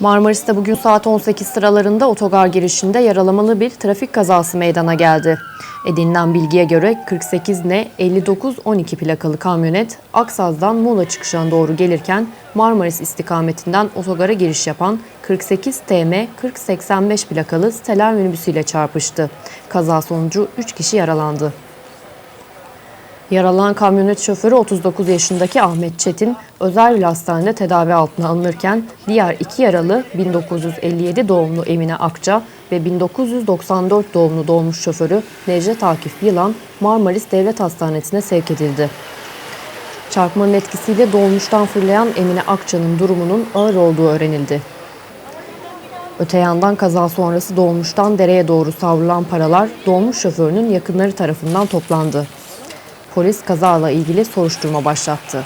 Marmaris'te bugün saat 18 sıralarında otogar girişinde yaralamalı bir trafik kazası meydana geldi. Edinilen bilgiye göre 48 N 5912 plakalı kamyonet Aksaz'dan Muğla çıkışına doğru gelirken Marmaris istikametinden otogara giriş yapan 48 TM 4085 plakalı Stellar minibüsüyle çarpıştı. Kaza sonucu 3 kişi yaralandı. Yaralanan kamyonet şoförü 39 yaşındaki Ahmet Çetin özel hastanede tedavi altına alınırken diğer iki yaralı 1957 doğumlu Emine Akça ve 1994 doğumlu doğmuş şoförü Necdet Akif Yılan Marmaris Devlet Hastanesi'ne sevk edildi. Çarpmanın etkisiyle dolmuştan fırlayan Emine Akça'nın durumunun ağır olduğu öğrenildi. Öte yandan kaza sonrası dolmuştan dereye doğru savrulan paralar dolmuş şoförünün yakınları tarafından toplandı. Polis kazayla ilgili soruşturma başlattı.